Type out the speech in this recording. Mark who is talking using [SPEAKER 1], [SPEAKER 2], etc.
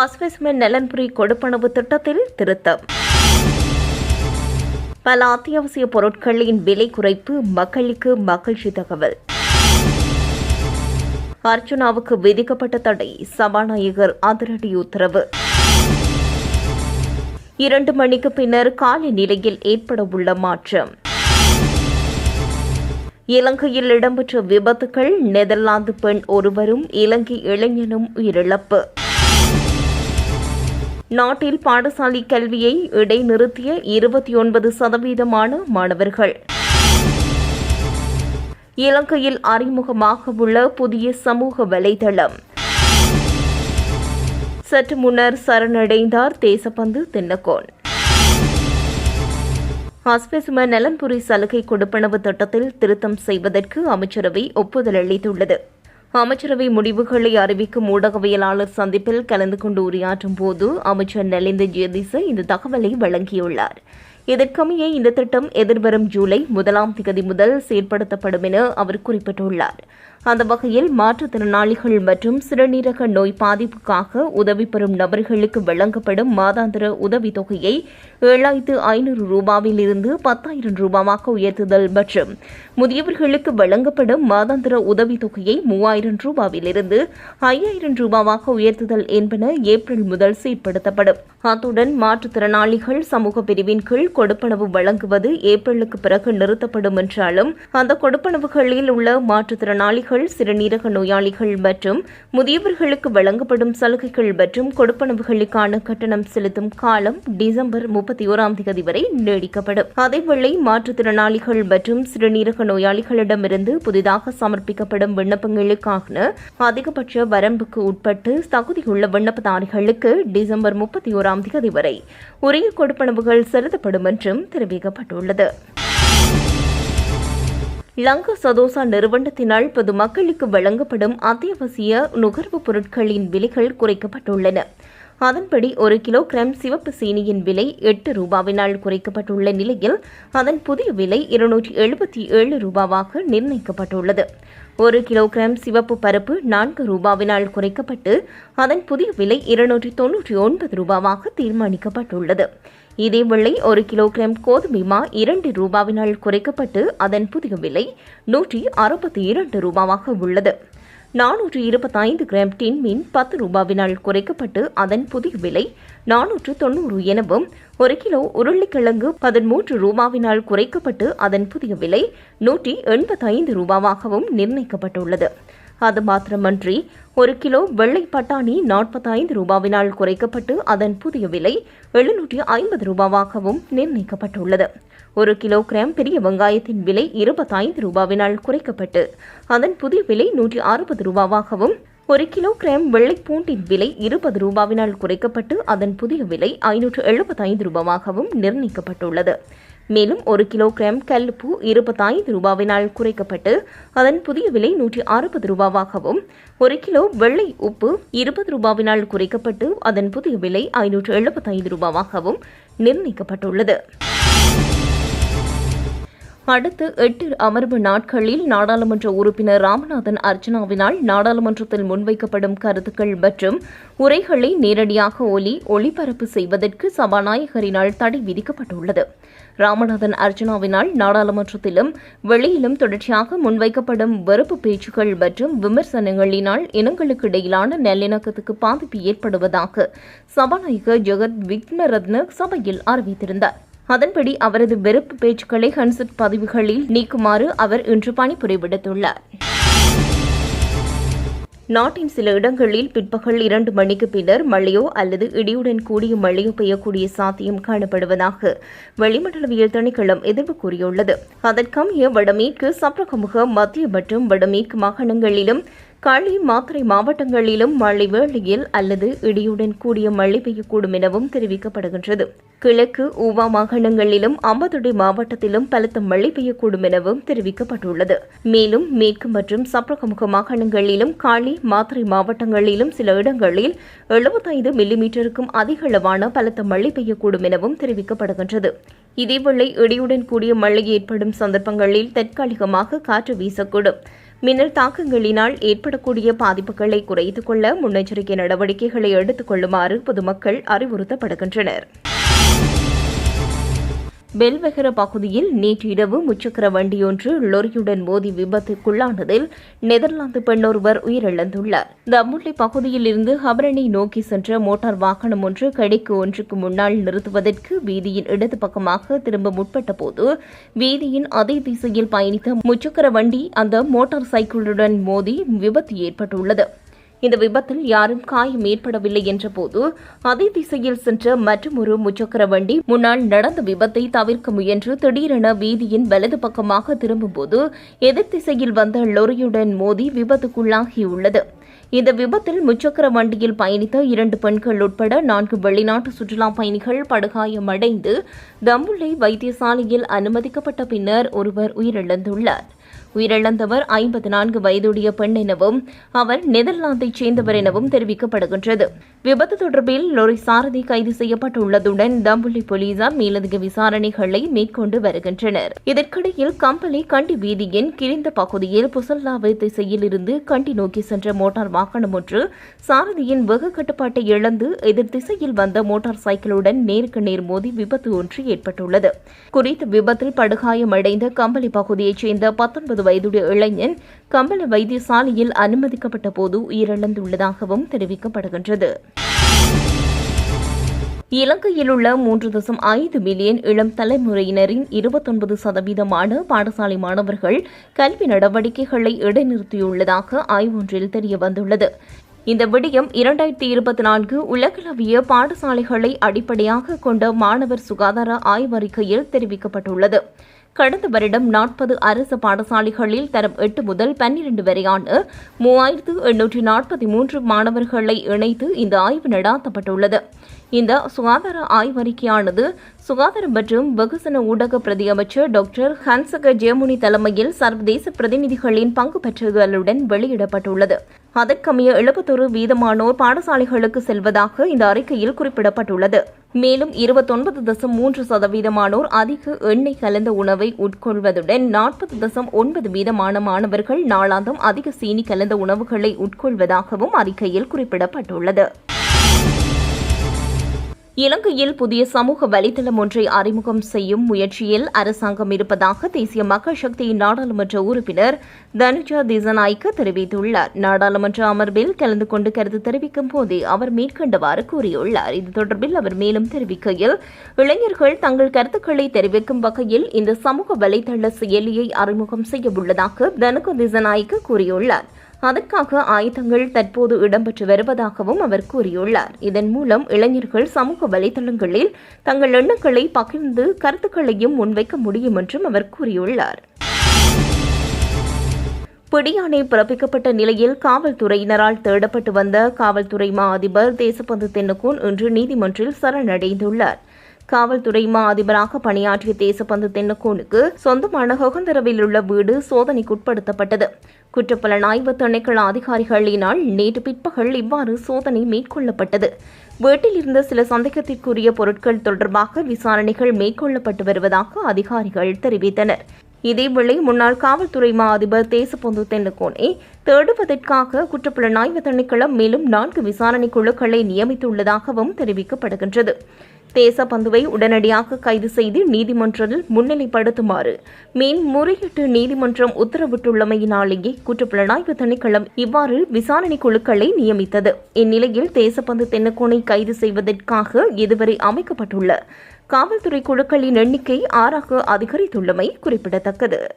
[SPEAKER 1] ஆஸ்வெஸ்மென் நலன்புரி கொடுப்பனவு திட்டத்தில் திருத்தம். பல அத்தியாவசிய பொருட்களின் விலை குறைப்பு மக்களுக்கு மகிழ்ச்சி தகவல். அர்ச்சுனாவுக்கு விதிக்கப்பட்ட தடை சபாநாயகர் அதிரடி உத்தரவு. இரண்டு மணிக்கு பின்னர் காலை நிலையில் ஏற்படவுள்ள மாற்றம். இலங்கையில் இடம்பெற்ற விபத்துகள் நெதர்லாந்து பெண் ஒருவரும் இலங்கை இளைஞனும் உயிரிழப்பு. நாட்டில் பாடசாலை கல்வியை இடைநிறுத்திய இருபத்தி ஒன்பது சதவீதமான மாணவர்கள். இலங்கையில் அறிமுகமாக உள்ள புதிய சமூக வலைதளம். சற்று முன்னர் சரணடைந்தார் தேசப்பந்து தின்னகோன். ஆஸ்பெசும நலன்புரி சலுகை கொடுப்பனவு திட்டத்தில் திருத்தம் செய்வதற்கு அமைச்சரவை ஒப்புதல் அளித்துள்ளது. அமைச்சரவை முடிவுகளை அறிவிக்கும் ஊடகவியலாளர் சந்திப்பில் கலந்து கொண்டு உரையாற்றும் போது அமைச்சர் நலிந்த ஜெயதிச இந்த தகவலை வழங்கியுள்ளார். இதற்கமைய இந்த திட்டம் எதிர்வரும் ஜூலை முதலாம் திகதி முதல் செயற்படுத்தப்படும் என அவர் குறிப்பிட்டுள்ளார். அந்த வகையில் மாற்றுத்திறனாளிகள் மற்றும் சிறுநீரக நோய் பாதிப்புக்காக உதவி பெறும் நபர்களுக்கு வழங்கப்படும் மாதாந்திர உதவித்தொகையை ஏழாயிரத்து ஐநூறு ரூபாவில் இருந்து பத்தாயிரம் ரூபாவாக உயர்த்துதல் மற்றும் முதியவர்களுக்கு வழங்கப்படும் மாதாந்திர உதவித்தொகையை மூவாயிரம் ரூபாவிலிருந்து ஐயாயிரம் ரூபாவாக உயர்த்துதல் என்பன ஏப்ரல் முதல் செயற்படுத்தப்படும் அத்துடன் மாற்றுத்திறனாளிகள் சமூக பிரிவின் கீழ் கொடுப்பனவு வழங்குவது ஏப்ரலுக்கு பிறகு நிறுத்தப்படும் என்றாலும் அந்த கொடுப்பனவுகளில் உள்ள மாற்றுத்திறனாளிகள் சிறுநீரக நோயாளிகள் மற்றும் முதியவர்களுக்கு வழங்கப்படும் சலுகைகள் மற்றும் கொடுப்பனவுகளுக்கான கட்டணம் செலுத்தும் காலம் டிசம்பர் முப்பத்தி ஓராம் தேதி வரை நீடிக்கப்படும். அதேவேளை மாற்றுத்திறனாளிகள் மற்றும் சிறுநீரக நோயாளிகளிடமிருந்து புதிதாக சமர்ப்பிக்கப்படும் விண்ணப்பங்களுக்கான அதிகபட்ச வரம்புக்கு உட்பட்டு தகுதியுள்ள விண்ணப்பதாரிகளுக்கு டிசம்பர் முப்பத்தி ஓராம் தேதி வரை உரிய கொடுப்பனவுகள் செலுத்தப்படும் என்றும் தெரிவிக்கப்பட்டுள்ளது. லங்கா சதோசா நிறுவனத்தினால் பொதுமக்களுக்கு வழங்கப்படும் அத்தியாவசிய நுகர்வுப் பொருட்களின் விலைகள் குறைக்கப்பட்டுள்ளன. அதன்படி ஒரு கிலோகிராம் சிவப்பு சீனியின் விலை எட்டு ரூபாவினால் குறைக்கப்பட்டுள்ள நிலையில் அதன் புதிய விலை இருநூற்றி எழுபத்தி ஏழு ரூபாவாக நிர்ணயிக்கப்பட்டுள்ளது. ஒரு கிலோகிராம் சிவப்பு பருப்பு நான்கு ரூபாவினால் குறைக்கப்பட்டு அதன் புதிய விலை இருநூற்றி தொன்னூற்றி ஒன்பது ரூபாவாக தீர்மானிக்கப்பட்டுள்ளது. இதேவேளை ஒரு கிலோகிராம் கோதுமை மா இரண்டு ரூபாவினால் குறைக்கப்பட்டு அதன் புதிய விலை நூற்றி அறுபத்தி இரண்டு ரூபாவாக உள்ளது. நானூற்று இருபத்தைந்து கிராம் டின் மீன் பத்து ரூபாவினால் குறைக்கப்பட்டு அதன் புதிய விலை நானூற்று தொண்ணூறு எனவும் ஒரு கிலோ உருளைக்கிழங்கு பதிமூன்று ரூபாவினால் குறைக்கப்பட்டு அதன் புதிய விலை நூற்றி எண்பத்தைந்து ரூபாவாகவும் நிர்ணயிக்கப்பட்டுள்ளது. அது மாத்திரமன்றி ஒரு கிலோ வெள்ளை பட்டாணி நாற்பத்தைந்து ரூபாவினால் குறைக்கப்பட்டு அதன் புதிய விலை எழுநூற்றி ஐம்பது ரூபாவாகவும் நிர்ணயிக்கப்பட்டுள்ளது. ஒரு கிலோகிராம் பெரிய வெங்காயத்தின் விலை இருபத்தைந்து ரூபாவினால் குறைக்கப்பட்டு அதன் புதிய விலை நூற்றி அறுபது ரூபாவாகவும் ஒரு கிலோகிராம் வெள்ளைப்பூண்டின் விலை இருபது ரூபாவினால் குறைக்கப்பட்டு அதன் புதிய விலை ஐநூற்று எழுபத்தைந்து ரூபாவாகவும் நிர்ணயிக்கப்பட்டுள்ளது. மேலும் ஒரு கிலோகிராம் கல்லுப்பூ இருபத்தைந்து ரூபாவினால் குறைக்கப்பட்டு அதன் புதிய விலை நூற்றி அறுபது ரூபாவாகவும் ஒரு கிலோ வெள்ளை உப்பு இருபது ரூபாவினால் குறைக்கப்பட்டு அதன் புதிய விலை ஐநூற்று எழுபத்தைந்து ரூபாவாகவும் நிர்ணயிக்கப்பட்டுள்ளது. அடுத்த எட்டு அமர்வு நாட்களில் நாடாளுமன்ற உறுப்பினர் ராமநாதன் அர்ச்சனாவினால் நாடாளுமன்றத்தில் முன்வைக்கப்படும் கருத்துக்கள் மற்றும் உரைகளை நேரடியாக ஒலி ஒளிபரப்பு செய்வதற்கு சபாநாயகரினால் தடை விதிக்கப்பட்டுள்ளது. ராமநாதன் அர்ச்சனாவினால் நாடாளுமன்றத்திலும் வெளியிலும் தொடர்ச்சியாக முன்வைக்கப்படும் வெறுப்பு பேச்சுக்கள் மற்றும் விமர்சனங்களினால் இனங்களுக்கு இடையிலான நல்லிணக்கத்துக்கு பாதிப்பு ஏற்படுவதாக சபாநாயகர் ஜெகத் விக்னரத்ன சபையில் அறிவித்திருந்தார். அதன்படி அவரது வெறுப்பு பேச்சுக்களை ஹன்சட் பதிவுகளில் நீக்குமாறு அவர் இன்று பணிபுரிவிடுத்துள்ளார். நாட்டின் சில இடங்களில் பிற்பகல் இரண்டு மணிக்கு பின்னர் மழையோ அல்லது இடியுடன் கூடிய மழையோ பெய்யக்கூடிய சாத்தியம் காணப்படுவதாக வளிமண்டலவியல் திணைக்களம் எதிர்ப்பு கூறியுள்ளது. அதற்கமைய வடமேற்கு சப்ரகமுக மத்திய மற்றும் வடமேற்கு மாகாணங்களிலும் களி மாத்திரை மாவட்டங்களிலும் மழை வேளையில் அல்லது இடியுடன் கூடிய மழை பெய்யக்கூடும் எனவும் தெரிவிக்கப்படுகின்றது. கிழக்கு ஊவா மாகாணங்களிலும் அம்பதுடை மாவட்டத்திலும் பலத்த மழை பெய்யக்கூடும் எனவும் தெரிவிக்கப்பட்டுள்ளது. மேலும் மேற்கு மற்றும் சப்ரகமுக மாகாணங்களிலும் காளி மாத்திரை மாவட்டங்களிலும் சில இடங்களில் எழுபத்தைந்து மில்லிமீட்டருக்கும் அதிக அளவான பலத்த மழை பெய்யக்கூடும் எனவும் தெரிவிக்கப்படுகின்றது. இதேவேளை இடியுடன் கூடிய மழை ஏற்படும் சந்தர்ப்பங்களில் தற்காலிகமாக காற்று வீசக்கூடும். மின்னல் தாக்கங்களினால் ஏற்படக்கூடிய பாதிப்புகளை குறைத்துக் கொள்ள முன்னெச்சரிக்கை நடவடிக்கைகளை எடுத்துக் கொள்ளுமாறு பொதுமக்கள் அறிவுறுத்தப்படுகின்றனர். பெல்வெகர பகுதியில் நேற்று இரவு முச்சக்கர வண்டியொன்று லொரியுடன் மோதி விபத்துக்குள்ளானதில் நெதர்லாந்து பெண்ணொருவர் உயிரிழந்துள்ளார். தம்புள்ளி பகுதியில் இருந்து ஹபரணி நோக்கி சென்ற மோட்டார் வாகனம் ஒன்று கடைக்கு ஒன்றுக்கு முன்னால் நிறுத்துவதற்கு வீதியின் இடது பக்கமாக திரும்ப முற்பட்ட போது வீதியின் அதே திசையில் பயணித்த முச்சக்கர வண்டி அந்த மோட்டார் சைக்கிளுடன் மோதி விபத்து ஏற்பட்டுள்ளது. இந்த விபத்தில் யாரும் காயம் ஏற்படவில்லை என்றபோது அதே திசையில் சென்ற மற்றொரு முச்சக்கர வண்டி முன்னால் நடந்த விபத்தை தவிர்க்க முயன்று திடீரென வீதியின் வலது பக்கமாக திரும்பும்போது எதிர் திசையில் வந்த லொரியுடன் மோதி விபத்துக்குள்ளாகியுள்ளது. இந்த விபத்தில் முச்சக்கர வண்டியில் பயணித்த இரண்டு பெண்கள் உட்பட நான்கு வெளிநாட்டு சுற்றுலா பயணிகள் படுகாயமடைந்து தம்புள்ளை வைத்தியசாலையில் அனுமதிக்கப்பட்ட பின்னர் ஒருவர் உயிரிழந்துள்ளார். உயிரிழந்தவர் ஐம்பத்தி நான்கு வயதுடைய பெண் எனவும் அவர் நெதர்லாந்தைச் சேர்ந்தவர் எனவும் தெரிவிக்கப்படுகின்றது. விபத்து தொடர்பில் லொரி சாரதி கைது செய்யப்பட்டுள்ளதுடன் தம்புள்ளி போலீசார் மேலதிக விசாரணைகளை மேற்கொண்டு வருகின்றனர். இதற்கிடையில் கம்பளி கண்டி வீதியின் கிழிந்த பகுதியில் புசல்லாவு திசையில் இருந்து கண்டி நோக்கி சென்ற மோட்டார் வாகனம் ஒன்று சாரதியின் வெகு கட்டுப்பாட்டை இழந்து எதிர் திசையில் வந்த மோட்டார் சைக்கிளுடன் நேருக்கு நேர் மோதி விபத்து ஒன்று ஏற்பட்டுள்ளது. குறித்த விபத்தில் படுகாயமடைந்த கம்பளி பகுதியைச் சேர்ந்த பத்தொன்பது வயதுடைய இளைஞன் கம்பள வைத்தியசாலையில் அனுமதிக்கப்பட்ட போது உயிரிழந்துள்ளதாகவும் தெரிவிக்கப்படுகின்றது. இலங்கையில் உள்ள மூன்று தசம் ஐந்து மில்லியன் இளம் தலைமுறையினரின் இருபத்தொன்பது சதவீதமான பாடசாலை மாணவர்கள் கல்வி நடவடிக்கைகளை இடைநிறுத்தியுள்ளதாக ஆய்வொன்றில் தெரியவந்துள்ளது. இந்த விடயம் இரண்டாயிரத்தி இருபத்தி நான்கு உலகளவிய பாடசாலைகளை அடிப்படையாக கொண்ட மாணவர் சுகாதார ஆய்வறிக்கையில் தெரிவிக்கப்பட்டுள்ளது. கடந்த வருடம் நாற்பது அரசு பாடசாலைகளில் தரம் எட்டு முதல் பன்னிரண்டு வரையான மூவாயிரத்து எண்ணூற்றி நாற்பத்தி மூன்று மாணவர்களை இணைத்து இந்த ஆய்வு நடாத்தப்பட்டுள்ளது. இந்த சுகாதார ஆய்வறிக்கையானது சுகாதாரம் மற்றும் வெகுசன ஊடக பிரதி அமைச்சர் டாக்டர் ஹன்சக ஜெயமுனி தலைமையில் சர்வதேச பிரதிநிதிகளின் பங்கு பெற்றுதலுடன் வெளியிடப்பட்டுள்ளது. அதற்கமைய எழுபத்தொரு வீதமானோர் பாடசாலைகளுக்கு செல்வதாக இந்த அறிக்கையில் குறிப்பிடப்பட்டுள்ளது. மேலும் இருபத்தொன்பது தசம் மூன்று சதவீதமானோர் அதிக எண்ணெய் கலந்த உணவை உட்கொள்வதுடன் நாற்பது தசம் ஒன்பது வீதமான மாணவர்கள் நாளாந்தம் அதிக சீனி கலந்த உணவுகளை உட்கொள்வதாகவும் அறிக்கையில் குறிப்பிடப்பட்டுள்ளது. இலங்கையில் புதிய சமூக வலைதளம் ஒன்றை அறிமுகம் செய்யும் முயற்சியில் அரசாங்கம் இருப்பதாக தேசிய மக்கள் சக்தியின் நாடாளுமன்ற உறுப்பினர் தனுஜா திசநாய்க்கு தெரிவித்துள்ளார். நாடாளுமன்ற அமர்வில் கலந்து கொண்டு கருத்து தெரிவிக்கும் போதே அவர் மேற்கண்டவாறு கூறியுள்ளார். இது தொடர்பில் அவர் மேலும் தெரிவிக்கையில் இளைஞர்கள் தங்கள் கருத்துக்களை தெரிவிக்கும் வகையில் இந்த சமூக வலைதள செயலியை அறிமுகம் செய்ய உள்ளதாக தனுக திசநாய்க்கு கூறியுள்ளார். அதற்காக ஆயுதங்கள் தற்போது இடம்பெற்று வருவதாகவும் அவர் கூறியுள்ளார். இதன் மூலம் இளைஞர்கள் சமூக வலைதளங்களில் தங்கள் எண்ணங்களை பகிர்ந்து கருத்துக்களையும் முன்வைக்க முடியும் என்றும் அவர் கூறியுள்ளார். பிடியாணை பிறப்பிக்கப்பட்ட நிலையில் காவல்துறையினரால் தேடப்பட்டு வந்த காவல்துறை மா அதிபர் தேசப்பந்து தென்னகோன் இன்று நீதிமன்றில் சரணடைந்துள்ளார். காவல்துறை மா அதிபராக பணியாற்றிய தேசப்பந்து தென்னக்கோனுக்கு சொந்தமான ஹொகந்தரவில் உள்ள வீடு சோதனைக்குட்படுத்தப்பட்டது. குற்றப்புலனாய்வு திணைக்கள அதிகாரிகளினால் நேற்று பிற்பகல் இவ்வாறு சோதனை மேற்கொள்ளப்பட்டது. வீட்டில் இருந்த சில சந்தேகத்திற்குரிய பொருட்கள் தொடர்பாக விசாரணைகள் மேற்கொள்ளப்பட்டு வருவதாக அதிகாரிகள் தெரிவித்தனர். இதேவேளை முன்னாள் காவல்துறை மா அதிபர் தேசப்பொந்து தென்னக்கோனை தேடுவதற்காக குற்றப்புலனாய்வு திணைக்களம் மேலும் நான்கு விசாரணை குழுக்களை நியமித்துள்ளதாகவும் தெரிவிக்கப்படுகின்றது. தேசப்பந்துவை உடனடியாக கைது செய்து நீதிமன்றத்தில் முன்னிலைப்படுத்துமாறு. மீன் முறையீட்டு நீதிமன்றம் உத்தரவிட்டுள்ளமையினாலேயே குற்றப்புலனாய்வு திணைக்களம் இவ்வாறு விசாரணை குழுக்களை நியமித்தது. இந்நிலையில் தேசப்பந்து தென்னக்கோனை கைது செய்வதற்காக இதுவரை அமைக்கப்பட்டுள்ள. காவல்துறை குழுக்களின் எண்ணிக்கை ஆறாக அதிகரித்துள்ளமை குறிப்பிடத்தக்கது.